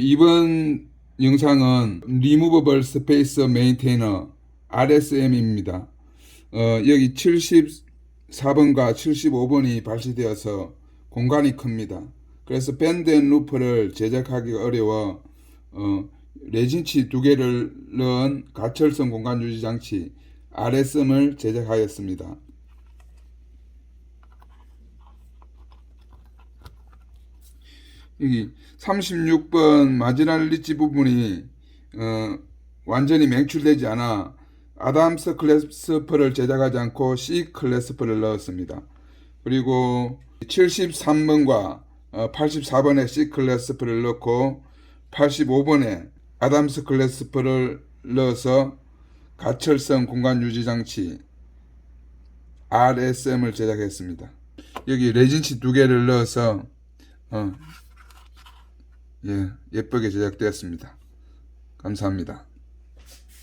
이번 영상은 Removable Space Maintainer RSM입니다. 어, 여기 74번과 75번이 발시되어서 공간이 큽니다. 그래서 밴드 앤 루프를 제작하기 어려워 어, 레진치 두 개를 넣은 가철성 공간 유지 장치 RSM을 제작하였습니다. 여기 36번 마지날 리치 부분이 어, 완전히 맹출되지 않아 아담스 클래스퍼를 제작하지 않고 C 클래스퍼를 넣었습니다. 그리고 73번과 84번에 C 클래스퍼를 넣고 85번에 아담스 클래스퍼를 넣어서 가철성 공간 유지 장치 RSM을 제작했습니다. 여기 레진치 두 개를 넣어서 어, 예, 예쁘게 제작되었습니다. 감사합니다.